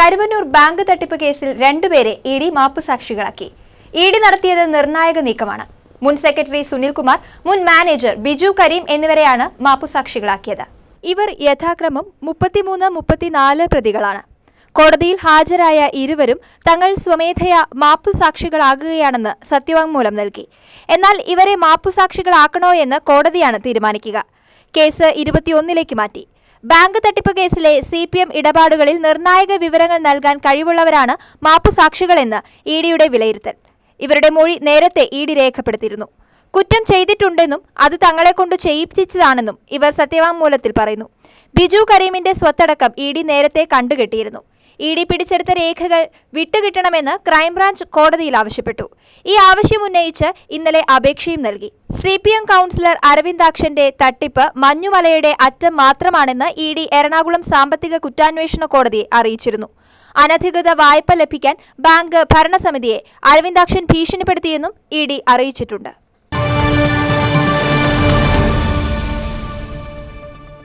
Karuvannur bank തട്ടിപ്പ് കേസിൽ രണ്ടുപേരെ ഇ ഡി മാപ്പുസാക്ഷികളാക്കി. ഇ ഡി നടത്തിയത് നിർണായക നീക്കമാണ്. മുൻ സെക്രട്ടറി സുനിൽകുമാർ മുൻ മാനേജർ ബിജു കരീം എന്നിവരെയാണ് മാപ്പുസാക്ഷികളാക്കിയത്. ഇവർ യഥാക്രമം മുപ്പത്തിമൂന്ന് മുപ്പത്തിനാല് പ്രതികളാണ്. കോടതിയിൽ ഹാജരായ ഇരുവരും തങ്ങൾ സ്വമേധയാ മാപ്പുസാക്ഷികളാകുകയാണെന്ന് സത്യവാങ്മൂലം നൽകി. എന്നാൽ ഇവരെ മാപ്പുസാക്ഷികളാക്കണോ എന്ന് കോടതിയാണ് തീരുമാനിക്കുക. കേസ് ഇരുപത്തിയൊന്നിലേക്ക് മാറ്റി. ബാങ്ക് തട്ടിപ്പ് കേസിലെ സി പി എം ഇടപാടുകളിൽ നിർണായക വിവരങ്ങൾ നൽകാൻ കഴിവുള്ളവരാണ് മാപ്പുസാക്ഷികളെന്ന് ഇ ഡിയുടെ വിലയിരുത്തൽ. ഇവരുടെ മൊഴി നേരത്തെ ഇ ഡി രേഖപ്പെടുത്തിയിരുന്നു. കുറ്റം ചെയ്തിട്ടുണ്ടെന്നും അത് തങ്ങളെക്കൊണ്ട് ചെയ്യിപ്പിച്ചതാണെന്നും ഇവർ സത്യവാങ്മൂലത്തിൽ പറയുന്നു. ബിജു കരീമിന്റെ സ്വത്തടക്കം ഇ ഡി നേരത്തെ കണ്ടുകെട്ടിയിരുന്നു. ഇ ഡി പിടിച്ചെടുത്ത രേഖകൾ വിട്ടുകിട്ടണമെന്ന് ക്രൈംബ്രാഞ്ച് കോടതിയിൽ ആവശ്യപ്പെട്ടു. ഈ ആവശ്യം ഉന്നയിച്ച് ഇന്നലെ അപേക്ഷയും നൽകി. സി പി എം കൗൺസിലർ അരവിന്ദാക്ഷന്റെ തട്ടിപ്പ് മഞ്ഞുമലയുടെ അറ്റം മാത്രമാണെന്ന് ഇ ഡി എറണാകുളം സാമ്പത്തിക കുറ്റാന്വേഷണ കോടതിയെ അറിയിച്ചിരുന്നു. അനധികൃത വായ്പ ലഭിക്കാൻ ബാങ്ക് ഭരണസമിതിയെ അരവിന്ദാക്ഷൻ ഭീഷണിപ്പെടുത്തിയെന്നും ഇ ഡി അറിയിച്ചിട്ടുണ്ട്.